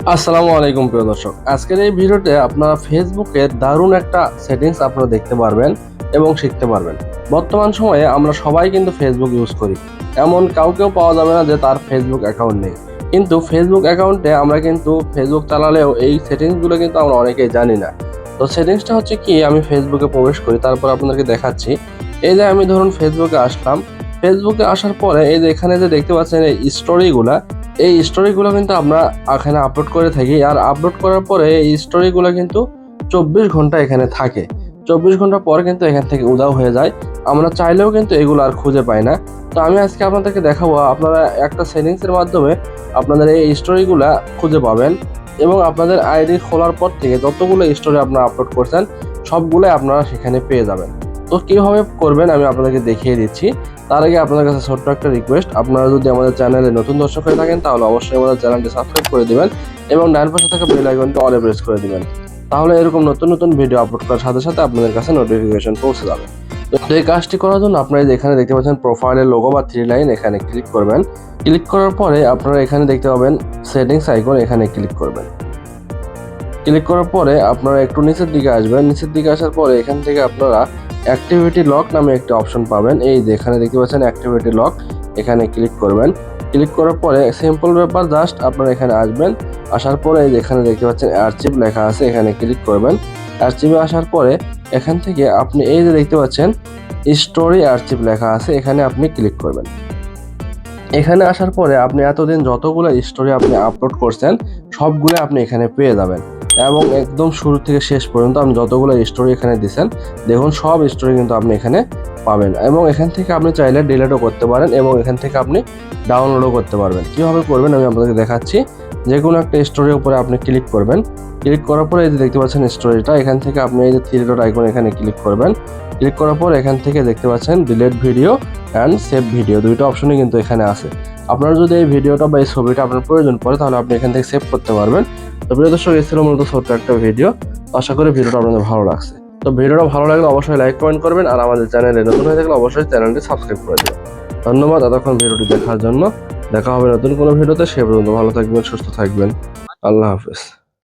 আসসালামু আলাইকুম প্রিয় দর্শক। আজকের এই ভিডিওতে আপনারা ফেসবুকে দারুণ একটা সেটিংস আপনারা দেখতে পারবেন এবং শিখতে পারবেন। বর্তমান সময়ে আমরা সবাই কিন্তু ফেসবুক ইউজ করি। এমন কাউকেও পাওয়া যাবে না যে তার ফেসবুক অ্যাকাউন্ট নেই। কিন্তু ফেসবুক অ্যাকাউন্টে আমরা কিন্তু ফেসবুক চালালেও এই সেটিংসগুলো কিন্তু আমরা অনেকেই জানি না। তো সেটিংসটা হচ্ছে কি, আমি ফেসবুকে প্রবেশ করি, তারপর আপনাদেরকে দেখাচ্ছি। এই যে আমি ধরুন ফেসবুকে আসলাম। ফেসবুকে আসার পরে এই যে এখানে যে দেখতে পাচ্ছেন এই স্টোরিগুলা এই স্টোরিগুলো কিন্তু আমরা এখানে আপলোড করে থাকি। আর আপলোড করার পরে এই স্টোরিগুলো কিন্তু চব্বিশ ঘণ্টা এখানে থাকে। চব্বিশ ঘণ্টা পর কিন্তু এখান থেকে উদাও হয়ে যায়। আমরা চাইলেও কিন্তু এগুলো আর খুঁজে পাই না। তো আমি আজকে আপনাদেরকে দেখাবো, আপনারা একটা সেটিংসের মাধ্যমে আপনাদের এই স্টোরিগুলো খুঁজে পাবেন এবং আপনাদের আইডি খোলার পর থেকে যতগুলো স্টোরি আপনারা আপলোড করছেন, সবগুলোই আপনারা সেখানে পেয়ে যাবেন। তো কীভাবে করবেন আমি আপনাদেরকে দেখিয়ে দিচ্ছি। তার আগে আপনাদের কাছে ছোট্ট একটা রিকোয়েস্ট আপনারা যদি আমাদের চ্যানেলে নতুন দর্শক হয়ে থাকেন, তাহলে অবশ্যই আমাদের চ্যানেলটি সাবস্ক্রাইব করে দেবেন এবং ডান পাশে থাকা বেল আইকনটি অলে প্রেস করে দিবেন। তাহলে এরকম নতুন নতুন ভিডিও আপলোড করার সাথে সাথে আপনাদের কাছে নোটিফিকেশন পৌঁছে যাবে। তো এই কাজটি করার জন্য আপনারা এখানে দেখতে পাচ্ছেন প্রোফাইলের লোগো বা থ্রি লাইন এখানে ক্লিক করবেন। ক্লিক করার পরে আপনারা এখানে দেখতে পাবেন সেটিংস আইকন এখানে ক্লিক করবেন। ক্লিক করার পরে আপনারা একটু নিচের দিকে আসবেন। নিচের দিকে আসার পরে এখান থেকে আপনারা অ্যাক্টিভিটি লক নামে একটা অপশন পাবেন। এই যে এখানে দেখতে পাচ্ছেন অ্যাক্টিভিটি লক, এখানে ক্লিক করবেন। ক্লিক করার পরে সিম্পল ব্যাপার জাস্ট আপনারা এখানে আসবেন। আসার পরে এই যে দেখতে পাচ্ছেন আর্চিভ লেখা আছে, এখানে ক্লিক করবেন। আর্চিভে আসার পরে এখান থেকে আপনি এই যে দেখতে পাচ্ছেন স্টোরি আর্চিভ লেখা আছে, এখানে আপনি ক্লিক করবেন। এখানে আসার পরে আপনি এতদিন যতগুলো স্টোরি আপনি আপলোড করছেন, সবগুলো আপনি এখানে পেয়ে যাবেন। এবং একদম শুরু থেকে শেষ পর্যন্ত আপনি যতগুলো স্টোরি এখানে দিছেন, দেখুন সব স্টোরি কিন্তু আপনি এখানে পাবেন। এবং এখান থেকে আপনি চাইলে ডিলেটও করতে পারেন এবং এখান থেকে আপনি ডাউনলোডও করতে পারবেন। কীভাবে করবেন আমি আপনাদেরকে দেখাচ্ছি। যে কোনো একটা স্টোরির উপরে আপনি ক্লিক করবেন। ক্লিক করার পরে এই যে দেখতে পাচ্ছেন স্টোরিটা এখান থেকে আপনি এই যে থ্রি ডট আইকন এখানে ক্লিক করবেন। ক্লিক করার পর এখান থেকে দেখতে পাচ্ছেন delete video and save video দুইটা অপশনই কিন্তু এখানে আছে। আপনার যদি এই ভিডিওটা বা এই ছবিটা আপনার প্রয়োজন পড়ে, তাহলে আপনি এখান থেকে সেভ করতে পারবেন। তো প্রিয় দর্শক, এই ছিল মূলত ছোট্ট একটা ভিডিও আশা করি ভিডিওটা আপনাদের ভালো লাগছে। তো ভিডিওটা ভালো লাগলে অবশ্যই লাইক কমেন্ট করবেন আর আমাদের চ্যানেলে নতুন হয়ে থাকলে অবশ্যই চ্যানেলটি সাবস্ক্রাইব করে দেবেন। ধন্যবাদ, এতক্ষণ ভিডিওটি দেখার জন্য। দেখা হবে নতুন কোনো ভিডিওতে, সে পর্যন্ত ভালো থাকবেন, সুস্থ থাকবেন। আল্লাহ হাফেজ।